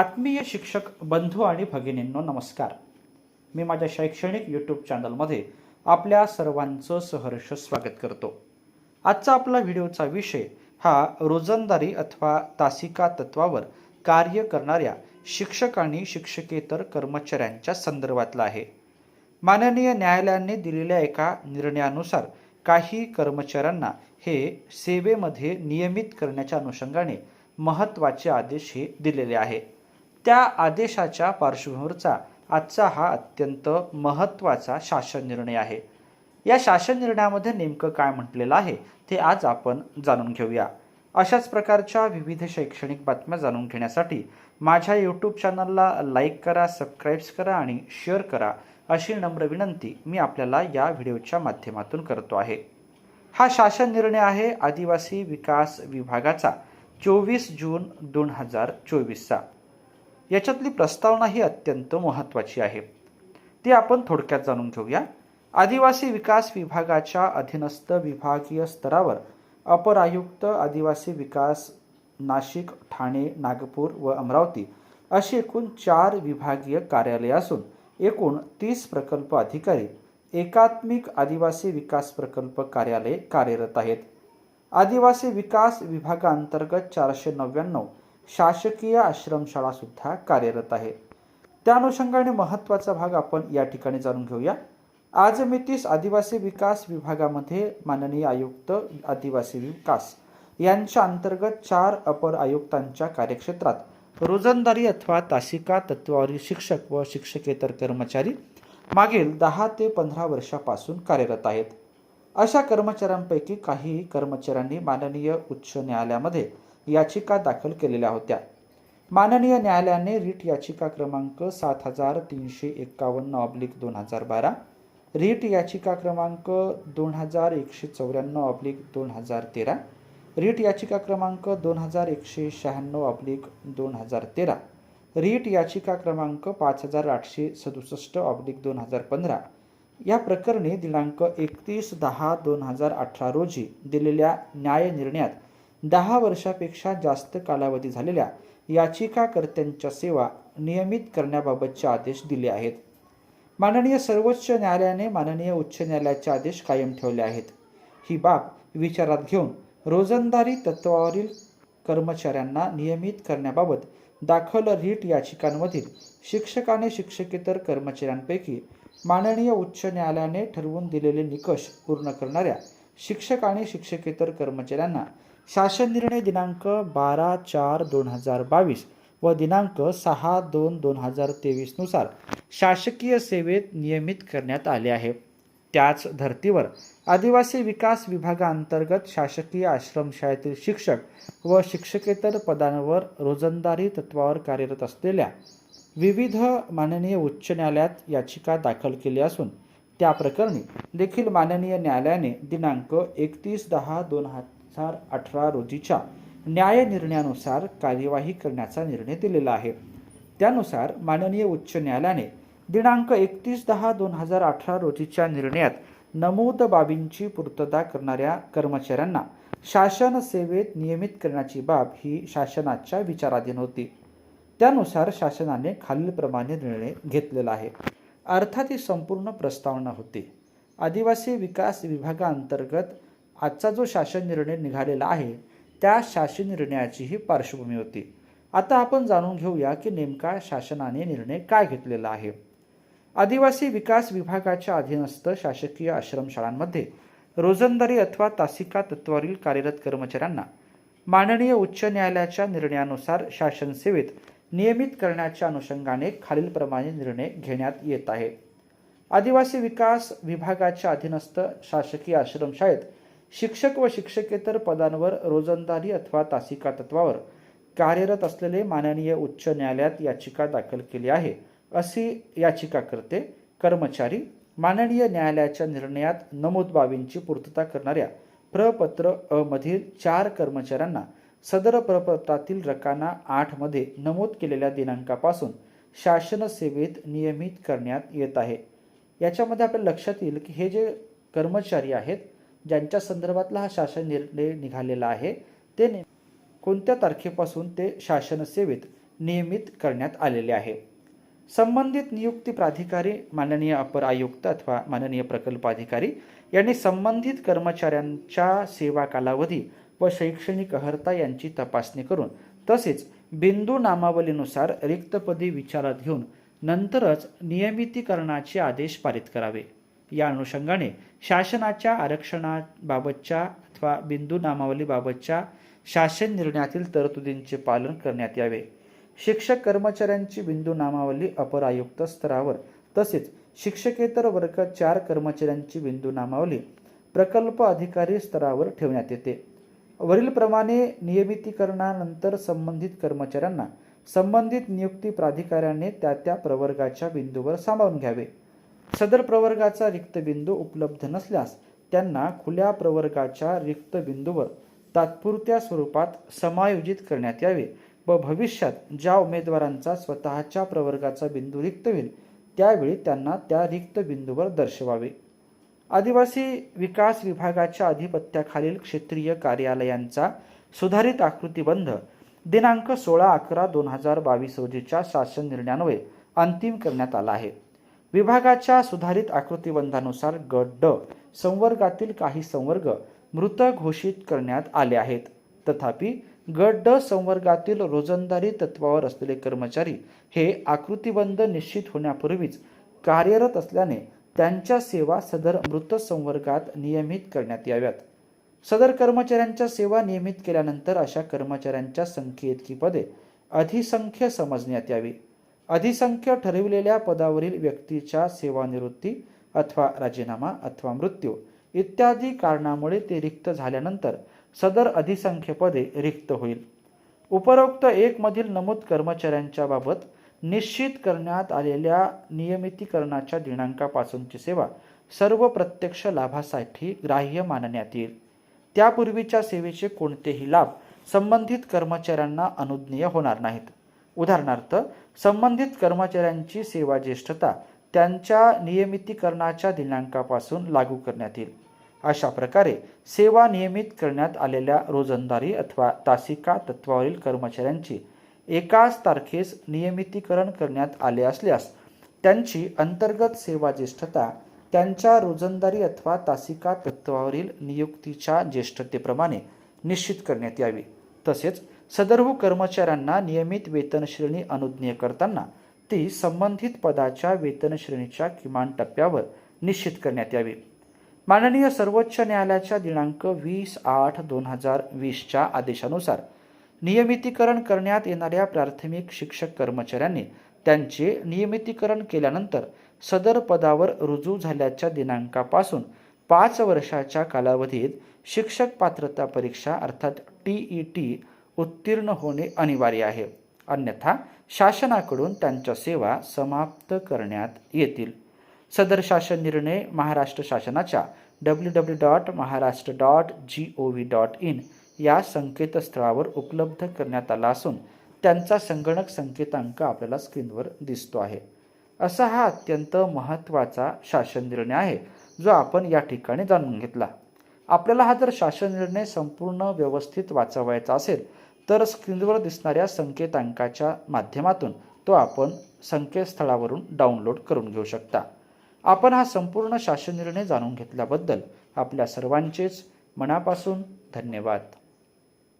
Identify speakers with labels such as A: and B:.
A: आत्मीय शिक्षक बंधू आणि भगिनींनो नमस्कार. मी माझ्या शैक्षणिक यूट्यूब चॅनलमध्ये आपल्या सर्वांचं सहर्ष स्वागत करतो. आजचा आपला व्हिडिओचा विषय हा रोजंदारी अथवा तासिका तत्वावर कार्य करणाऱ्या शिक्षक आणि शिक्षकेतर कर्मचाऱ्यांच्या संदर्भातला आहे. माननीय न्यायालयाने दिलेल्या एका निर्णयानुसार काही कर्मचाऱ्यांना हे सेवेमध्ये नियमित करण्याच्या अनुषंगाने महत्त्वाचे आदेश हे दिलेले आहे. त्या आदेशाच्या पार्श्वभूमीवरचा आजचा हा अत्यंत महत्त्वाचा शासन निर्णय आहे. या शासन निर्णयामध्ये नेमकं काय म्हटलेलं आहे ते आज आपण जाणून घेऊया. अशाच प्रकारच्या विविध शैक्षणिक बातम्या जाणून घेण्यासाठी माझ्या यूट्यूब चॅनलला लाईक करा सबस्क्राईब्स करा आणि शेअर करा अशी नम्र विनंती मी आपल्याला या व्हिडिओच्या माध्यमातून करतो आहे. हा शासन निर्णय आहे आदिवासी विकास विभागाचा चोवीस जून दोन हजार चोवीसचा. याच्यातली प्रस्तावना ही अत्यंत महत्त्वाची आहे. ती आपण थोडक्यात जाणून घेऊया. आदिवासी विकास विभागाच्या अधीनस्थ विभागीय स्तरावर अपर आयुक्त आदिवासी विकास नाशिक ठाणे नागपूर व अमरावती अशी एकूण चार विभागीय कार्यालये असून एकूण तीस प्रकल्प अधिकारी एकात्मिक आदिवासी विकास प्रकल्प कार्यालये कार्यरत आहेत. आदिवासी विकास विभागाअंतर्गत चारशे नव्याण्णव शासकीय आश्रमशाळा सुद्धा कार्यरत आहे. त्या अनुषंगाने महत्त्वाचा भाग आपण या ठिकाणी जाणून घेऊया. आज मितीस आदिवासी विकास विभागामध्ये माननीय आयुक्त आदिवासी विकास यांच्या अंतर्गत चार अपर आयुक्तांच्या कार्यक्षेत्रात रोजंदारी अथवा तासिका तत्वावरील शिक्षक व शिक्षकेतर कर्मचारी मागील दहा ते पंधरा वर्षापासून कार्यरत आहेत. अशा कर्मचाऱ्यांपैकी काही कर्मचाऱ्यांनी माननीय उच्च न्यायालयामध्ये याचिका दाखल केलेल्या होत्या. माननीय न्यायालयाने रीट याचिका क्रमांक सात हजार तीनशे एक्कावन्न ऑब्लिक दोन हजार बारा रीट याचिका क्रमांक दोन हजार एकशे चौऱ्याण्णव ऑब्लिक दोन हजार तेरा रीट याचिका क्रमांक दोन हजार एकशे शहाण्णव ऑब्लिक दोन हजार तेरा रीट याचिका क्रमांक पाच हजार आठशे सदुसष्ट ऑब्लिक दोन हजार पंधरा या प्रकरणी दिनांक एकतीस दहा दोन हजार अठरा रोजी दिलेल्या न्याय निर्णयात दहा वर्षापेक्षा जास्त कालावधी झालेल्या याचिकाकर्त्यांच्या सेवा नियमित करण्याबाबतचे आदेश दिले आहेत. माननीय सर्वोच्च न्यायालयाने माननीय उच्च न्यायालयाचे आदेश कायम ठेवले आहेत. ही बाब विचारात घेऊन रोजंदारी तत्वावरील कर्मचाऱ्यांना नियमित करण्याबाबत दाखल रीट याचिकांमधील शिक्षकाने शिक्षकेतर कर्मचाऱ्यांपैकी माननीय उच्च न्यायालयाने ठरवून दिलेले निकष पूर्ण करणाऱ्या शिक्षक आणि शिक्षकेतर कर्मचाऱ्यांना शासन निर्णय दिनांक बारा चार दोन हजार बावीस व दिनांक सहा दोन दोन हजार तेवीसनुसार शासकीय सेवेत नियमित करण्यात आले आहे. त्याच धर्तीवर आदिवासी विकास विभागाअंतर्गत शासकीय आश्रमशाळेतील शिक्षक व शिक्षकेतर पदांवर रोजंदारी तत्वावर कार्यरत असलेल्या विविध माननीय उच्च न्यायालयात याचिका दाखल केली असून त्या प्रकरणी देखील माननीय न्यायालयाने दिनांक एकतीस दहा दोन हजार अठरा रोजीच्या न्याय निर्णयानुसार कार्यवाही करण्याचा निर्णय दिलेला आहे. त्यानुसार माननीय उच्च न्यायालयाने दिनांक एकतीस दहा दोन हजार अठरा रोजीच्या निर्णयात नमूद बाबींची पूर्तता करणाऱ्या कर्मचाऱ्यांना शासन सेवेत नियमित करण्याची बाब ही शासनाच्या विचाराधीन होती. त्यानुसार शासनाने खालीलप्रमाणे निर्णय घेतलेला आहे. अर्थात ही संपूर्ण प्रस्तावना होती. आदिवासी विकास विभागाअंतर्गत आजचा जो शासन निर्णय निघालेला आहे त्या शासन निर्णयाची ही पार्श्वभूमी होती. आता आपण जाणून घेऊया की नेमका शासनाने निर्णय काय घेतलेला आहे. आदिवासी विकास विभागाच्या अधीनस्थ शासकीय आश्रमशाळांमध्ये रोजंदारी अथवा तासिका तत्वावरील कार्यरत कर्मचाऱ्यांना माननीय उच्च न्यायालयाच्या निर्णयानुसार शासन सेवेत नियमित करण्याच्या अनुषंगाने खालीलप्रमाणे निर्णय घेण्यात येत आहे. आदिवासी विकास विभागाच्या अधीनस्थ शासकीय आश्रमशाळेत शिक्षक व शिक्षकेतर पदांवर रोजंदारी अथवा तासिका तत्वावर कार्यरत असलेले माननीय उच्च न्यायालयात याचिका दाखल केली आहे. अशी याचिकाकर्ते कर्मचारी माननीय न्यायालयाच्या निर्णयात नमूद बाबींची पूर्तता करणाऱ्या प्रपत्र अ मधील चार कर्मचाऱ्यांना सदर प्रपत्रातील रकाना आठमध्ये नमूद केलेल्या दिनांकापासून शासन सेवेत नियमित करण्यात येत आहे. याच्यामध्ये आपल्या लक्षात येईल की हे जे कर्मचारी आहेत ज्यांच्या संदर्भातला हा शासन निर्णय निघालेला आहे ते ने कोणत्या तारखेपासून ते शासन सेवेत नियमित करण्यात आलेले आहे? संबंधित नियुक्ती प्राधिकारी माननीय अपर आयुक्त अथवा माननीय प्रकल्प अधिकारी यांनी संबंधित कर्मचाऱ्यांच्या सेवा कालावधी व शैक्षणिक अर्हता यांची तपासणी करून तसेच बिंदू नामावलीनुसार रिक्तपदी विचारात घेऊन नंतरच नियमितीकरणाचे आदेश पारित करावे. या अनुषंगाने शासनाच्या आरक्षणाबाबतच्या अथवा बिंदू नामावलीबाबतच्या शासन निर्णयातील तरतुदींचे पालन करण्यात यावे. शिक्षक कर्मचाऱ्यांची बिंदू नामावली अपर आयुक्त स्तरावर तसेच शिक्षकेतर वर्ग चार कर्मचाऱ्यांची बिंदू नामावली प्रकल्प अधिकारी स्तरावर ठेवण्यात येते. वरीलप्रमाणे नियमितीकरणानंतर संबंधित कर्मचाऱ्यांना संबंधित नियुक्ती प्राधिकाऱ्याने त्या त्या प्रवर्गाच्या बिंदूवर सांभाळून घ्यावे. सदर प्रवर्गाचा रिक्त बिंदू उपलब्ध नसल्यास त्यांना खुल्या प्रवर्गाच्या रिक्त बिंदूवर तात्पुरत्या स्वरूपात समायोजित करण्यात यावे व भविष्यात ज्या उमेदवारांचा स्वतःच्या प्रवर्गाचा बिंदू रिक्त होईल त्यावेळी त्यांना त्या रिक्त बिंदूवर दर्शवावे. आदिवासी विकास विभागाच्या अधिपत्याखालील क्षेत्रीय कार्यालयांचा सुधारित आकृतीबंध दिनांक सोळा अकरा दोन हजार बावीस रोजीच्या शासन निर्णयान्वये अंतिम करण्यात आला आहे. विभागाच्या सुधारित आकृतीबंधानुसार गट ड संवर्गातील काही संवर्ग मृत घोषित करण्यात आले आहेत. तथापि गट ड संवर्गातील रोजंदारी तत्वावर असलेले कर्मचारी हे आकृतीबंध निश्चित होण्यापूर्वीच कार्यरत असल्याने त्यांच्या सेवा सदर मृत संवर्गात नियमित करण्यात याव्यात. सदर कर्मचाऱ्यांच्या सेवा नियमित केल्यानंतर अशा कर्मचाऱ्यांच्या संख्येइतकी पदे अधिसंख्य समजण्यात यावी. अधिसंख्य ठरविलेल्या पदावरील व्यक्तीच्या सेवानिवृत्ती अथवा राजीनामा अथवा मृत्यू इत्यादी कारणामुळे ते रिक्त झाल्यानंतर सदर अधिसंख्य पदे रिक्त होईल. उपरोक्त एकमधील नमूद कर्मचाऱ्यांच्या बाबत निश्चित करण्यात आलेल्या नियमितीकरणाच्या दिनांकापासूनची सेवा सर्व प्रत्यक्ष लाभासाठी ग्राह्य मानण्यात येईल. त्यापूर्वीच्या सेवेचे कोणतेही लाभ संबंधित कर्मचाऱ्यांना अनुज्ञेय होणार नाहीत. उदाहरणार्थ संबंधित कर्मचाऱ्यांची सेवा ज्येष्ठता त्यांच्या नियमितीकरणाच्या दिनांकापासून लागू करण्यात येईल. अशा प्रकारे सेवा नियमित करण्यात आलेल्या रोजंदारी अथवा तासिका तत्वावरील कर्मचाऱ्यांची एकाच तारखेस नियमितीकरण करण्यात आले असल्यास त्यांची अंतर्गत सेवा ज्येष्ठता त्यांच्या रोजंदारी अथवा तासिका तत्वावरील नियुक्तीच्या ज्येष्ठतेप्रमाणे निश्चित करण्यात यावी. तसेच सदर्भ कर्मचाऱ्यांना नियमित वेतन श्रेणी अनुज्ञेय करताना ती संबंधित पदाच्या वेतन श्रेणीच्या किमान टप्प्यावर निश्चित करण्यात यावी. माननीय सर्वोच्च न्यायालयाच्या दिनांक वीस आठ दोन हजार वीसच्या आदेशानुसार नियमितीकरण करण्यात येणाऱ्या प्राथमिक शिक्षक कर्मचाऱ्यांनी त्यांचे नियमितीकरण केल्यानंतर सदर पदावर रुजू झाल्याच्या दिनांकापासून पाच वर्षाच्या कालावधीत शिक्षक पात्रता परीक्षा अर्थात टी ई टी उत्तीर्ण होणे अनिवार्य आहे. अन्यथा शासनाकडून त्यांच्या सेवा समाप्त करण्यात येतील. सदर शासन निर्णय महाराष्ट्र शासनाच्या W W dot Maharashtra dot G O V dot in या संकेतस्थळावर उपलब्ध करण्यात आला असून त्यांचा संगणक संकेतांक आपल्याला स्क्रीनवर दिसतो आहे. असा हा अत्यंत महत्त्वाचा शासन निर्णय आहे जो आपण या ठिकाणी जाणून घेतला. आपल्याला हा जर शासन निर्णय संपूर्ण व्यवस्थित वाचवायचा असेल तर स्क्रीनवर दिसणाऱ्या संकेतांकाच्या माध्यमातून तो आपण संकेतस्थळावरून डाउनलोड करून घेऊ शकता. आपण हा संपूर्ण शासन निर्णय जाणून घेतल्याबद्दल आपल्या सर्वांचेच मनापासून धन्यवाद.